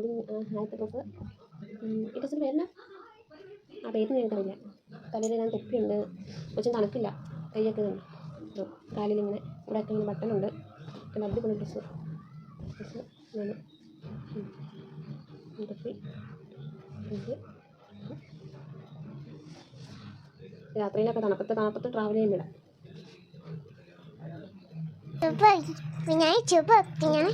ആദ്യം ആദ്യത്തെ ഡ്രസ്സ് ഈ ഡ്രസ്സിന്റെ പേരെന്നാ ആ പേര് ഞങ്ങൾക്കറിയില്ല തലയിൽ ഞാൻ തൊപ്പിയുണ്ട്. കൊച്ചും തണുക്കില്ല കൈയൊക്കെ കാലിലിങ്ങനെ ഇവിടെയൊക്കെ ഇങ്ങനെ ബട്ടണുണ്ട്. നല്ല അടിപൊളി ഡ്രസ്സ്. ഡ്രസ്സ് ഇതാണ്. തൊപ്പി. രാത്രിയിലൊക്കെ തണുപ്പത്ത് തണുപ്പത്ത് ട്രാവൽ ചെയ്യുന്നില്ല ഞാൻ ചുപ്പ് ഞാൻ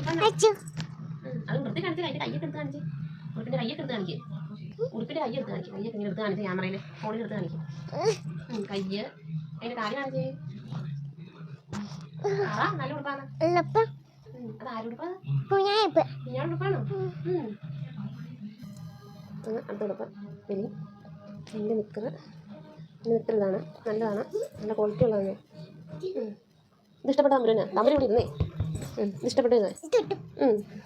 അത് വൃത്തി കാണിച്ച് അതിന്റെ കയ്യൊക്കെ എടുത്ത് കാണിച്ച്. ഉടുപ്പിന്റെ കയ്യൊക്കെ എടുത്ത് കാണിക്ക്. ഉടുപ്പിന്റെ കയ്യ് എടുത്ത് കാണിക്കും. കയ്യൊക്കെ ഇങ്ങനെ എടുത്ത് കാണിച്ച് ക്യാമറയിൽ ഫോണിൽ എടുത്ത് കാണിക്കും. കയ്യ്. അതിന്റെ കാൽ കാണിച്ച്. ആ നല്ല ഉടുപ്പാണ്. അത് ആരുടുപ്പാണ് ഞാൻ ഉടുപ്പാണോ? അടുത്ത ഉടുപ്പ്. വലി എന്റെ നിക്കർ. ഇതാണ്. നല്ലതാണ്. നല്ല ക്വാളിറ്റി ഉള്ളതാണ്. ഇത് ഇഷ്ടപ്പെട്ട തമ്പുരന്? തമ്പുര ഇവിടെ ഇരുന്നേ. ഇത്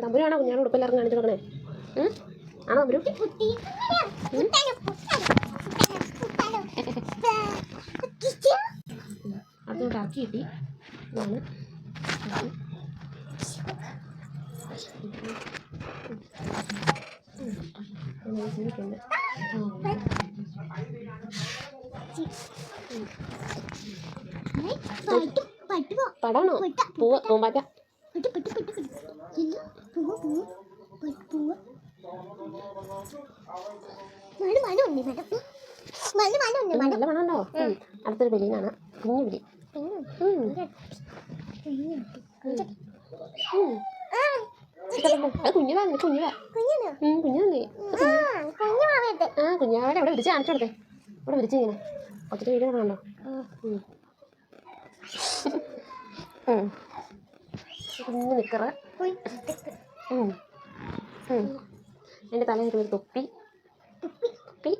തമ്പുരാണോ കുഞ്ഞാണ് ഉടുപ്പെല്ലാവരും കാണിച്ചു കൊടുക്കണേ? ആണോ തമ്പുരു അത് ടർക്കി കിട്ടി. ഇതാണ്. പടാണോ? പൂവ് പൂമ്പാറ്റ. പൂവ് പൂവ് നല്ല മണമുണ്ടോ. അടുത്തൊരു ബലിയാണ് കുഞ്ഞു ബലി ഉം. ഉം. ഇഷ്ടപ്പെട്ടോ? അത് കുഞ്ഞതാ നിനക്ക് കുഞ്ഞതാ കുഞ്ഞിനോ ഉം, കുഞ്ഞതല്ലേ ആ കുഞ്ഞു അവിടെ വിരിച്ച് കാണിച്ചു കൊടുത്തേ ഇവിടെ വിരിച്ച് ഇങ്ങനെ ഒത്തിരി വീട് കാണണ്ടോ. കുഞ്ഞു നിക്കറ്. എന്റെ തല വരുന്നത് തൊപ്പി. തൊപ്പി.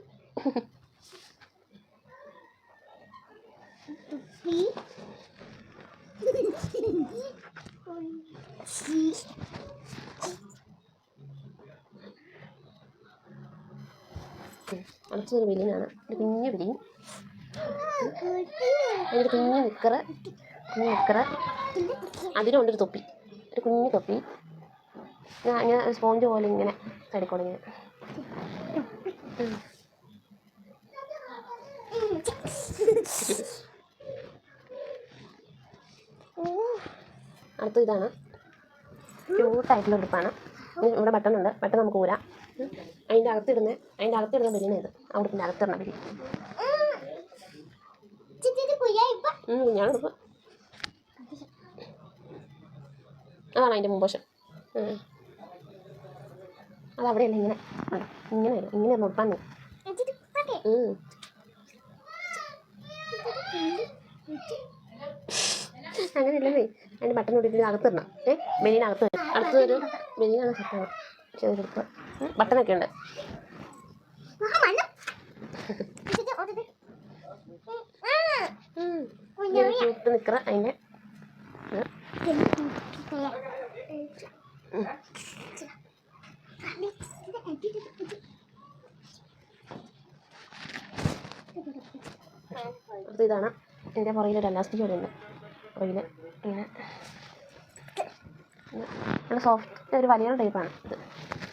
അടച്ചൊരു ബലിയാണ് ഒരു കുഞ്ഞു ബലി ഒരു കുഞ്ഞു നിക്കറ് കുഞ്ഞു നിക്കറ് അതിനുണ്ടൊരു തൊപ്പി. ഒരു കുഞ്ഞു തൊപ്പി. ഞാൻ ഇങ്ങനെ സ്പോഞ്ച് പോലെ ഇങ്ങനെ തടിക്കോളി ഇങ്ങനെ. അടുത്ത ഇതാണ്. ക്യൂട്ടായിട്ടുള്ള ഉടുപ്പാണ്. ഇവിടെ ബട്ടൺ ഉണ്ട്. ബട്ടൺ നമുക്ക് ഊരാം. അതിന്റെ അകത്തിടുന്ന അതിന്റെ അകത്തിടുന്ന ബലിയാണ് ഇത്. ഉടുപ്പിന്റെ അകത്തിടുന്ന ബലി കുഞ്ഞാണ് ഞാൻ ഉടുപ്പ്. അതാണ് അതിന്റെ മുമ്പോശം അതവിടെയല്ല അവിടെ അല്ല ഇങ്ങനെ വരും ഇങ്ങനെ ഒന്ന് ഉടുപ്പാൻ നീ ചിത്തി പട്ടേ അങ്ങനെയല്ലേ അതിന്റെ ബട്ടൺ ഇട്ടിട്ട് അകത്തിടണം ഏ മെനിനകത്ത് വരും അടുത്തൊരു വരും സെറ്റാണ് ചെറുപ്പ് ബട്ടണൊക്കെ ഉണ്ട് നിൽക്കറ അതിന്റെ അടുത്ത ഇതാണ് എന്റെ പുറകിലൊരു അലാസ്റ്റിക് വരുന്നത് പുറയിൽ ഇങ്ങനെ നല്ല സോഫ്റ്റ് ഒരു വലിയ ടൈപ്പാണ് ഇത്.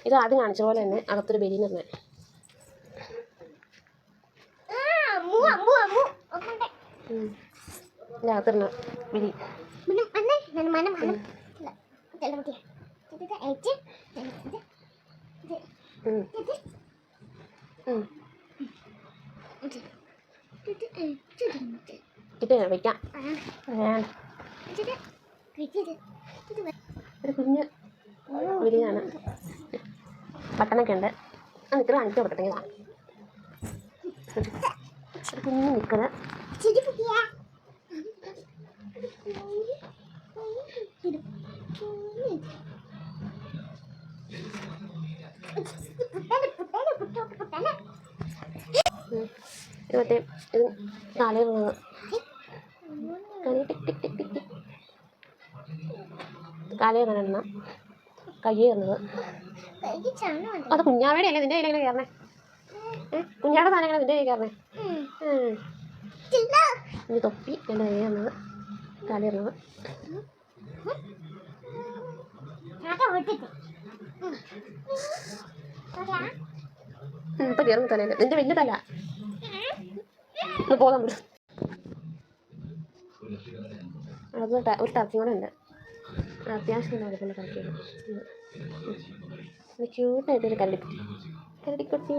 ഇത് ആദ്യം കാണിച്ച പോലെ തന്നെ അകത്തൊരു ബെലീൻ ഇരുന്നത് അകത്തൊരു അയച്ച് ഇത് ഇത് ഉം. ഇത് ഉം. ഇത് ഇത് വയ്ക്കാം. ഒരു കുഞ്ഞ് ബിരിയാണി ബട്ടണൊക്കെ ഉണ്ട് ആ നിൽക്കറ് കാണിച്ചു കൊടുക്കട്ടെ ഇതാ ഒരു കുഞ്ഞ് ഉം. ഇത് മറ്റേ ഇത് കാലിറങ്ങുന്നത് കളി ടിക് ടിക് ടിക് ടിക് ടിക്. കാലിറങ്ങണം കൈ കയറുന്നത്. അത് കുഞ്ഞാവേടെ അല്ലേ നിന്റെ കയ്യിലെങ്ങനെ കയറണേ? കുഞ്ഞാടെ സാധനങ്ങളെ നിന്റെ കയ്യിൽ കയറണേ? ഇനി തൊപ്പി എന്റെ കയ്യിൽ കയറുന്നത്. കാലിറങ്ങുന്നത് ഇപ്പം കയറും തലയിൽ. നിന്റെ വലിയ തല. പോകാൻ പറ്റും. അതൊന്ന് ഒരു ടർച്ചും കൂടെ ഉണ്ട്. അത്യാവശ്യം അതുപോലെ കളിക്കുന്നത് ക്യൂട്ടായിട്ടൊരു കല്ലിക്കുട്ടി കല്ലിക്കുട്ടി.